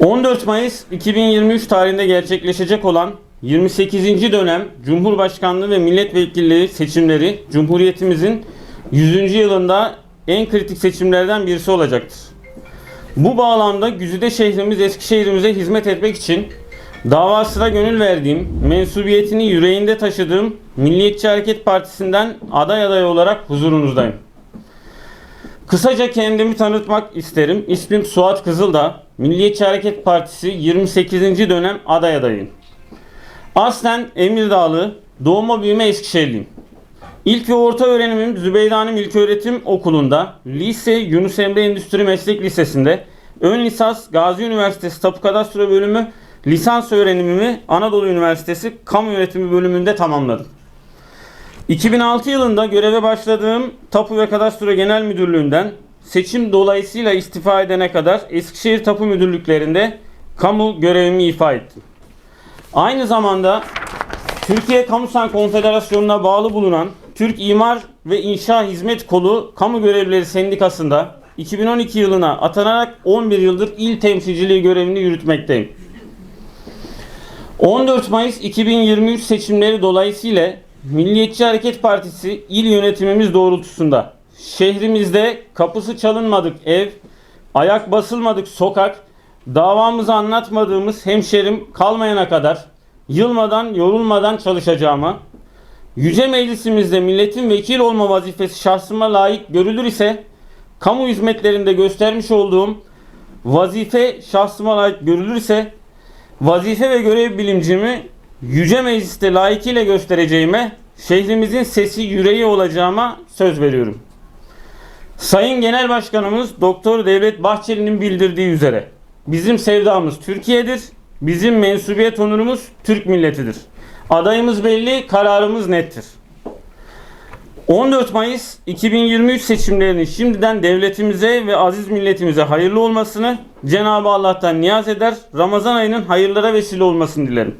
14 Mayıs 2023 tarihinde gerçekleşecek olan 28. dönem Cumhurbaşkanlığı ve milletvekilliği seçimleri Cumhuriyetimizin 100. yılında en kritik seçimlerden birisi olacaktır. Bu bağlamda Güzide şehrimiz Eskişehir'imize hizmet etmek için davasına gönül verdiğim, mensubiyetini yüreğinde taşıdığım Milliyetçi Hareket Partisi'nden aday aday olarak huzurunuzdayım. Kısaca kendimi tanıtmak isterim. İsmim Suat Kızıldağ. Milliyetçi Hareket Partisi 28. dönem aday adayım. Aslen Emirdağlı, doğma büyüme Eskişehirliyim. İlk ve orta öğrenimim Zübeyde Hanım İlköğretim Okulu'nda, lise Yunus Emre Endüstri Meslek Lisesi'nde, ön lisans Gazi Üniversitesi Tapu Kadastro Bölümü, lisans öğrenimimi Anadolu Üniversitesi Kamu Yönetimi bölümünde tamamladım. 2006 yılında göreve başladığım Tapu ve Kadastro Genel Müdürlüğü'nden seçim dolayısıyla istifa edene kadar Eskişehir Tapu Müdürlüklerinde kamu görevimi ifa ettim. Aynı zamanda Türkiye Kamusan Konfederasyonu'na bağlı bulunan Türk İmar ve İnşa Hizmet Kolu Kamu Görevlileri Sendikası'nda 2012 yılına atanarak 11 yıldır il temsilciliği görevini yürütmekteyim. 14 Mayıs 2023 seçimleri dolayısıyla Milliyetçi Hareket Partisi il yönetimimiz doğrultusunda. Şehrimizde kapısı çalınmadık ev, ayak basılmadık sokak, davamızı anlatmadığımız hemşerim kalmayana kadar yılmadan yorulmadan çalışacağıma, Yüce Meclisimizde milletin vekil olma vazifesi şahsıma layık görülür ise kamu hizmetlerinde göstermiş olduğum vazife şahsıma layık görülürse vazife ve görev bilimcimi Yüce Meclis'te layıkıyla göstereceğime, şehrimizin sesi yüreği olacağıma söz veriyorum. Sayın Genel Başkanımız Doktor Devlet Bahçeli'nin bildirdiği üzere bizim sevdamız Türkiye'dir, bizim mensubiyet onurumuz Türk milletidir. Adayımız belli, kararımız nettir. 14 Mayıs 2023 seçimlerinin şimdiden devletimize ve aziz milletimize hayırlı olmasını Cenab-ı Allah'tan niyaz eder. Ramazan ayının hayırlara vesile olmasını dilerim.